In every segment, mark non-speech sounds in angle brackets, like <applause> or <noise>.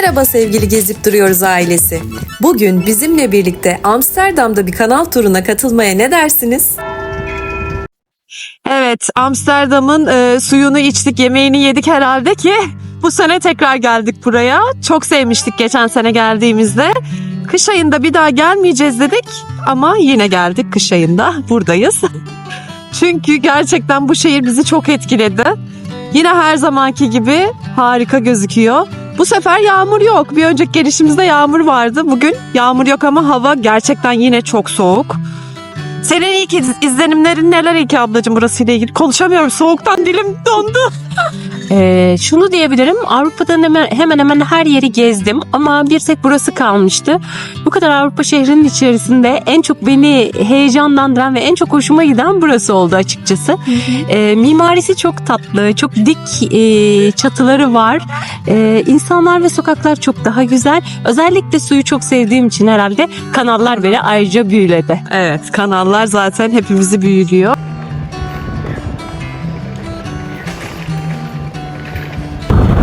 Merhaba sevgili Gezip Duruyoruz ailesi. Bugün bizimle birlikte Amsterdam'da bir kanal turuna katılmaya ne dersiniz? Evet, Amsterdam'ın e, suyunu içtik, yemeğini yedik herhalde ki bu sene tekrar geldik buraya. Çok sevmiştik geçen sene geldiğimizde. Kış ayında bir daha gelmeyeceğiz dedik ama yine geldik kış ayında. Buradayız. <laughs> Çünkü gerçekten bu şehir bizi çok etkiledi. Yine her zamanki gibi harika gözüküyor. Bu sefer yağmur yok. Bir önceki gelişimizde yağmur vardı. Bugün yağmur yok ama hava gerçekten yine çok soğuk. Senin ilk iz- izlenimlerin neler ilk ablacığım burasıyla ilgili? Konuşamıyorum soğuktan dilim dondu. <laughs> Ee, şunu diyebilirim Avrupa'dan hemen, hemen hemen her yeri gezdim ama bir tek burası kalmıştı. Bu kadar Avrupa şehrinin içerisinde en çok beni heyecanlandıran ve en çok hoşuma giden burası oldu açıkçası. Ee, mimarisi çok tatlı, çok dik e, çatıları var. Ee, insanlar ve sokaklar çok daha güzel. Özellikle suyu çok sevdiğim için herhalde kanallar beni ayrıca büyüledi. Evet kanallar zaten hepimizi büyülüyor.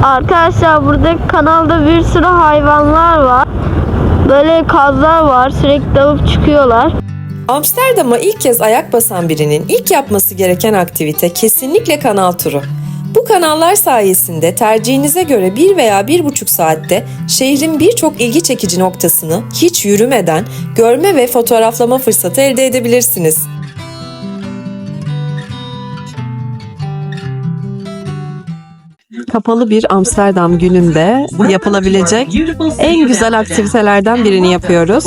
Arkadaşlar burada kanalda bir sürü hayvanlar var. Böyle kazlar var. Sürekli dalıp çıkıyorlar. Amsterdam'a ilk kez ayak basan birinin ilk yapması gereken aktivite kesinlikle kanal turu. Bu kanallar sayesinde tercihinize göre bir veya bir buçuk saatte şehrin birçok ilgi çekici noktasını hiç yürümeden görme ve fotoğraflama fırsatı elde edebilirsiniz. Kapalı bir Amsterdam gününde yapılabilecek en güzel aktivitelerden birini yapıyoruz.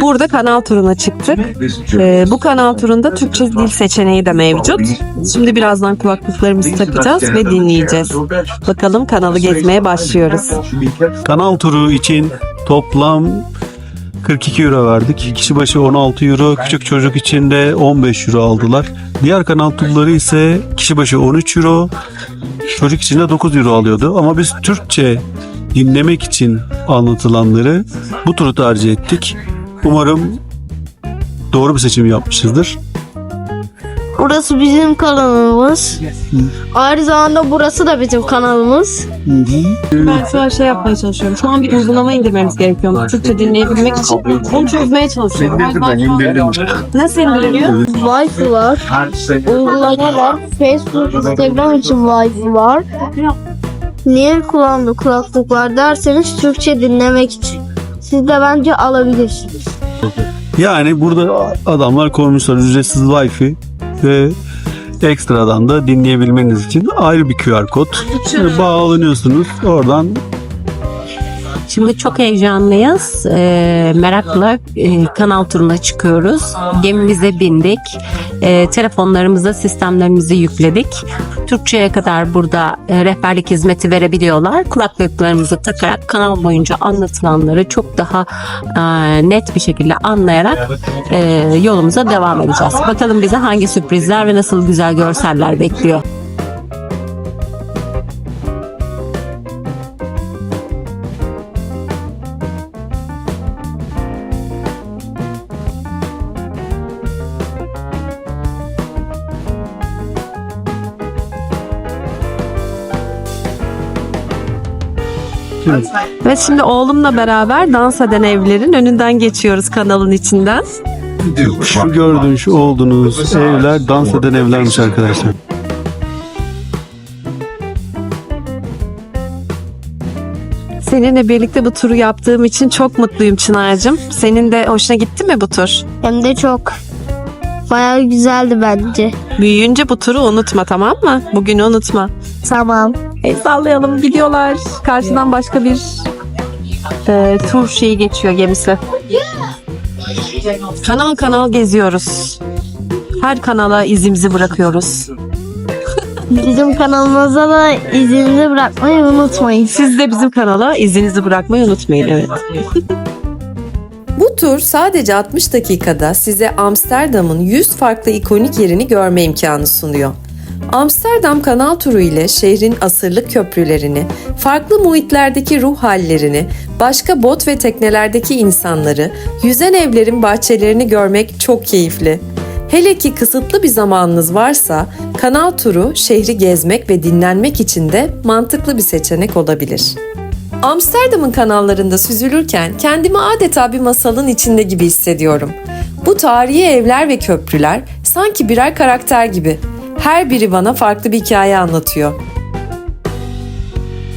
Burada kanal turuna çıktık. Ee, bu kanal turunda Türkçe dil seçeneği de mevcut. Şimdi birazdan kulaklıklarımızı takacağız ve dinleyeceğiz. Bakalım kanalı gezmeye başlıyoruz. Kanal turu için toplam 42 euro verdik. Kişi başı 16 euro, küçük çocuk için de 15 euro aldılar. Diğer kanal turları ise kişi başı 13 euro, çocuk için de 9 euro alıyordu. Ama biz Türkçe dinlemek için anlatılanları bu turu tercih ettik. Umarım doğru bir seçim yapmışızdır. Burası bizim kanalımız. Aynı zamanda burası da bizim kanalımız. Ben şu an şey yapmaya çalışıyorum. Şu an bir uygulama indirmemiz gerekiyor. Türkçe dinleyebilmek için. Onu çözmeye çalışıyorum. Nasıl indiriliyor? Wi-Fi var. Uygulama var. Facebook, Instagram için Wi-Fi var. Niye kullandı kulaklık var derseniz Türkçe dinlemek için. Siz de bence alabilirsiniz. Yani burada adamlar koymuşlar ücretsiz Wi-Fi ve ekstradan da dinleyebilmeniz için ayrı bir QR kod. Bağlanıyorsunuz. Oradan Şimdi çok heyecanlıyız. Ee, merakla e, kanal turuna çıkıyoruz. Gemimize bindik. Ee, telefonlarımıza sistemlerimizi yükledik. Türkçe'ye kadar burada e, rehberlik hizmeti verebiliyorlar. Kulaklıklarımızı takarak kanal boyunca anlatılanları çok daha e, net bir şekilde anlayarak e, yolumuza devam edeceğiz. Bakalım bize hangi sürprizler ve nasıl güzel görseller bekliyor. Ve şimdi oğlumla beraber dans eden evlerin önünden geçiyoruz kanalın içinden. şu gördüğün şu olduğunuz evler dans eden evlermiş arkadaşlar. Seninle birlikte bu turu yaptığım için çok mutluyum Çınar'cığım. Senin de hoşuna gitti mi bu tur? Hem de çok. Bayağı güzeldi bence. Büyüyünce bu turu unutma tamam mı? Bugünü unutma. Tamam. El sallayalım gidiyorlar. Karşıdan başka bir e, tur şeyi geçiyor gemisi. Kanal kanal geziyoruz. Her kanala izimizi bırakıyoruz. Bizim kanalımıza da izinizi bırakmayı unutmayın. Siz de bizim kanala izinizi bırakmayı unutmayın. Evet. Bu tur sadece 60 dakikada size Amsterdam'ın 100 farklı ikonik yerini görme imkanı sunuyor. Amsterdam kanal turu ile şehrin asırlık köprülerini, farklı muhitlerdeki ruh hallerini, başka bot ve teknelerdeki insanları, yüzen evlerin bahçelerini görmek çok keyifli. Hele ki kısıtlı bir zamanınız varsa kanal turu şehri gezmek ve dinlenmek için de mantıklı bir seçenek olabilir. Amsterdam'ın kanallarında süzülürken kendimi adeta bir masalın içinde gibi hissediyorum. Bu tarihi evler ve köprüler sanki birer karakter gibi. Her biri bana farklı bir hikaye anlatıyor.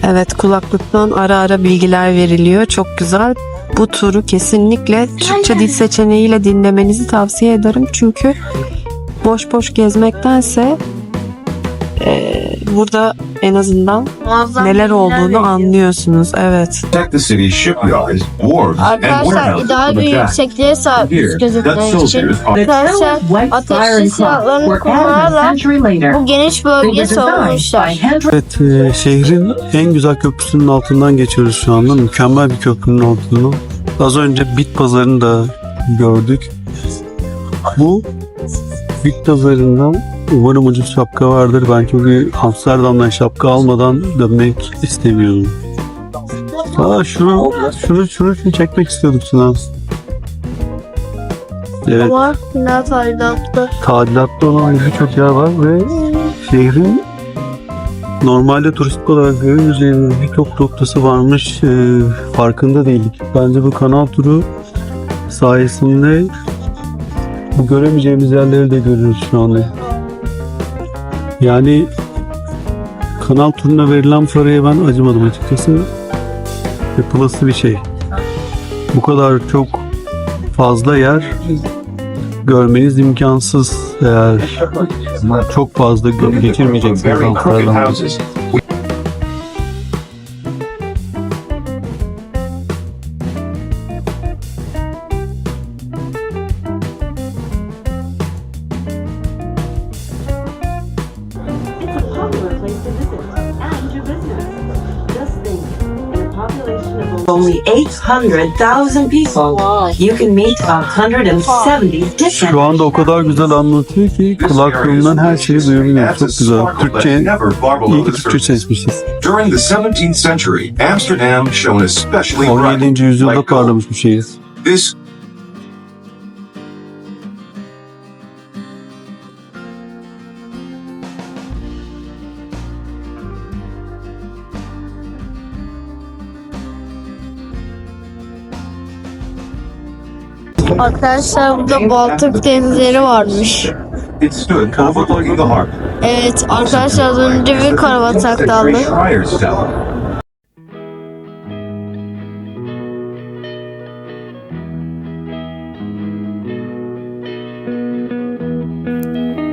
Evet kulaklıktan ara ara bilgiler veriliyor. Çok güzel. Bu turu kesinlikle Türkçe dil seçeneğiyle dinlemenizi tavsiye ederim. Çünkü boş boş gezmektense eee, burada en azından Muazzam neler bilgiler olduğunu veriyor. anlıyorsunuz. Evet. Protect the city's shipyards, wharves, and Arkadaşlar warehouses ideal from bir yüksekliğe Here, Dutch gözetmek için soldiers are arkadaşlar ateşli silahlarını kullanarak bu geniş bölgeyi savunmuşlar. Evet, e, şehrin en güzel köprüsünün altından geçiyoruz şu anda. Mükemmel bir köprünün altından. Az önce bit pazarını da gördük. Bu bit pazarından umarım ucuz şapka vardır. Ben çünkü Amsterdam'dan şapka almadan dönmek istemiyorum. Aa şunu, şunu, şunu, şunu çekmek istiyorduk Sinan. Evet, Ama final talimatlı. tadilatta olan birçok yer var ve şehrin normalde turistik olarak görüleceğimiz birçok noktası varmış e, farkında değildik. Bence bu kanal turu sayesinde bu göremeyeceğimiz yerleri de görürüz şu anda. Yani kanal turuna verilen paraya ben acımadım açıkçası. Yapılası bir şey. Bu kadar çok fazla yer görmeniz imkansız eğer. Çok fazla. Geçirmeyeceksiniz very only 800,000 people, you can meet 170 different Şu anda o kadar güzel anlatıyor ki kulaklığımdan her şeyi duyabiliyorum. Çok güzel. Türkçe iyi ki Türkçe seçmişiz. During the 17th century, Amsterdam shone especially bright. 17. yüzyılda parlamış bir şehir. This Arkadaşlar burada Baltık denizleri varmış. Evet arkadaşlar az önce bir karabatak daldı.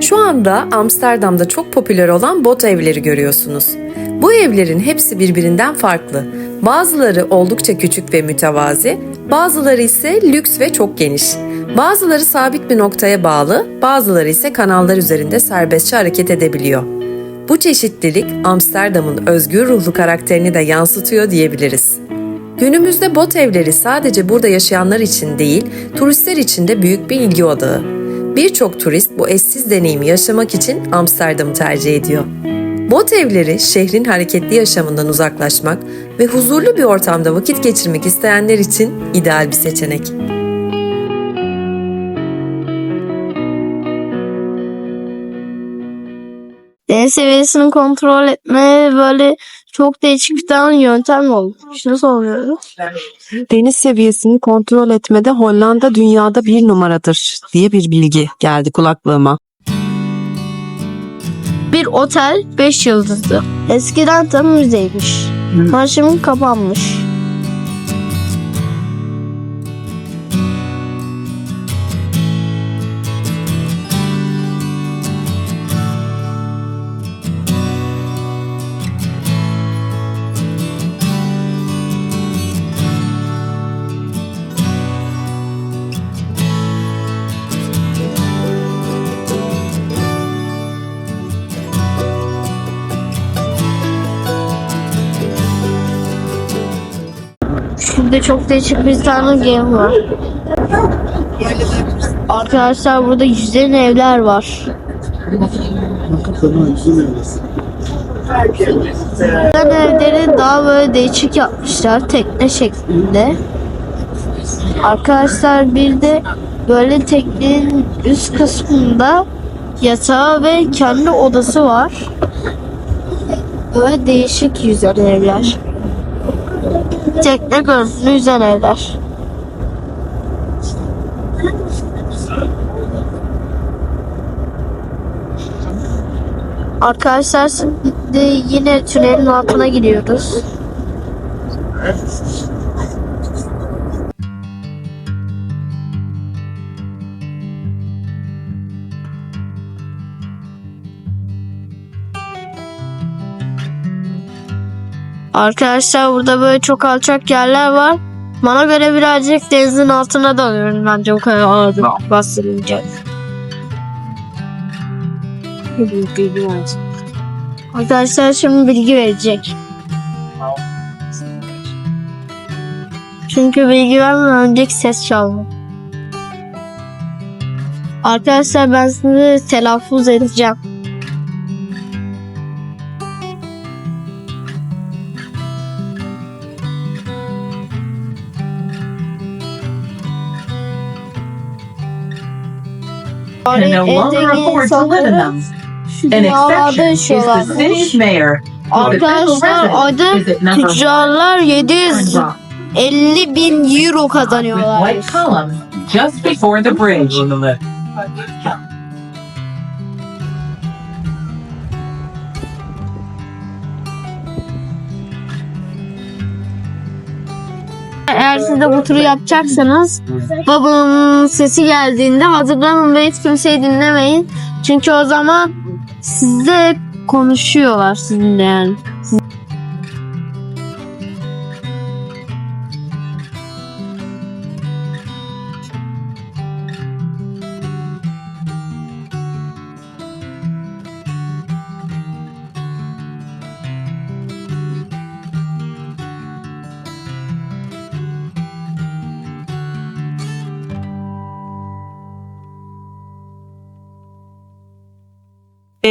Şu anda Amsterdam'da çok popüler olan bot evleri görüyorsunuz. Bu evlerin hepsi birbirinden farklı. Bazıları oldukça küçük ve mütevazi, bazıları ise lüks ve çok geniş. Bazıları sabit bir noktaya bağlı, bazıları ise kanallar üzerinde serbestçe hareket edebiliyor. Bu çeşitlilik Amsterdam'ın özgür ruhlu karakterini de yansıtıyor diyebiliriz. Günümüzde bot evleri sadece burada yaşayanlar için değil, turistler için de büyük bir ilgi odağı. Birçok turist bu eşsiz deneyimi yaşamak için Amsterdam'ı tercih ediyor. Bot evleri şehrin hareketli yaşamından uzaklaşmak ve huzurlu bir ortamda vakit geçirmek isteyenler için ideal bir seçenek. Deniz seviyesini kontrol etme böyle çok değişik bir tane yöntem olmuş. Nasıl oluyor? Deniz seviyesini kontrol etmede Hollanda dünyada bir numaradır diye bir bilgi geldi kulaklığıma. Otel 5 yıldızlı. Eskiden tam müzeymiş. Ama şimdi kapanmış. Şurada çok değişik bir tane game var. Arkadaşlar burada yüzden evler var. Yüzden evleri daha böyle değişik yapmışlar tekne şeklinde. Arkadaşlar bir de böyle teknenin üst kısmında yatağı ve kendi odası var. Böyle değişik yüzden evler. Tekne görüntülü yüzen evler. Arkadaşlar şimdi yine tünelin altına giriyoruz. Arkadaşlar burada böyle çok alçak yerler var. Bana göre birazcık denizin altına dalıyoruz bence o kadar ağır bastırınca. Arkadaşlar şimdi bilgi verecek. Çünkü bilgi vermeden önceki ses çaldı. Arkadaşlar ben size telaffuz edeceğim. Can no longer afford to live in them. An exception is the city's mayor. Arkadaşlar number tüccarlar 750 Rock bin euro with kazanıyorlar. white columns just before the bridge. Eğer siz de bu turu yapacaksanız babamın sesi geldiğinde hazırlanın ve hiç kimseyi dinlemeyin. Çünkü o zaman size konuşuyorlar sizinle yani.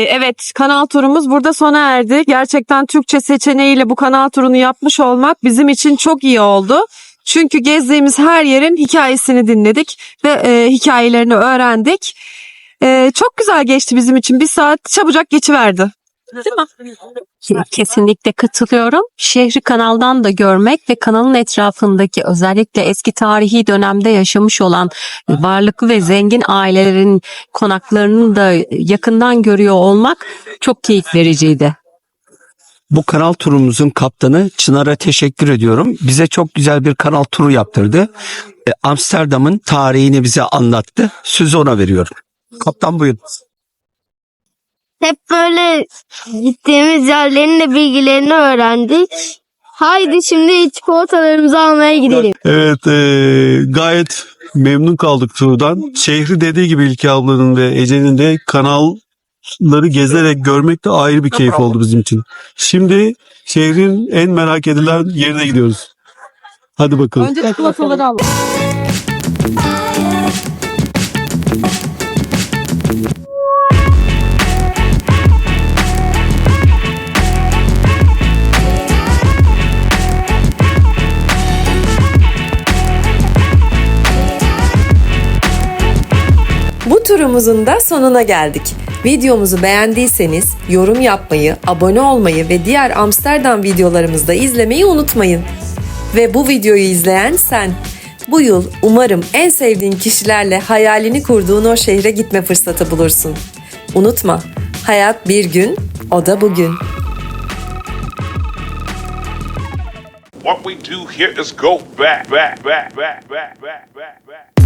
Evet kanal turumuz burada sona erdi. Gerçekten Türkçe seçeneğiyle bu kanal turunu yapmış olmak bizim için çok iyi oldu. Çünkü gezdiğimiz her yerin hikayesini dinledik ve e, hikayelerini öğrendik. E, çok güzel geçti bizim için. Bir saat çabucak geçiverdi. Değil mi? Kesinlikle katılıyorum. Şehri kanaldan da görmek ve kanalın etrafındaki özellikle eski tarihi dönemde yaşamış olan varlıklı ve zengin ailelerin konaklarını da yakından görüyor olmak çok keyif vericiydi. Bu kanal turumuzun kaptanı Çınar'a teşekkür ediyorum. Bize çok güzel bir kanal turu yaptırdı. E, Amsterdam'ın tarihini bize anlattı. Sözü ona veriyorum. Kaptan buyurun. Hep böyle gittiğimiz yerlerin de bilgilerini öğrendik. Haydi şimdi çikolatalarımızı almaya gidelim. Evet e, gayet memnun kaldık turdan. Şehri dediği gibi İlki ablanın ve Ece'nin de kanalları gezerek görmek de ayrı bir keyif oldu bizim için. Şimdi şehrin en merak edilen yerine gidiyoruz. Hadi bakalım. Önce çikolataları al. Turumuzun da sonuna geldik. Videomuzu beğendiyseniz yorum yapmayı, abone olmayı ve diğer Amsterdam videolarımızda izlemeyi unutmayın. Ve bu videoyu izleyen sen. Bu yıl umarım en sevdiğin kişilerle hayalini kurduğun o şehre gitme fırsatı bulursun. Unutma, hayat bir gün, o da bugün. What we do here is go back, back, back, back, back, back, back, back.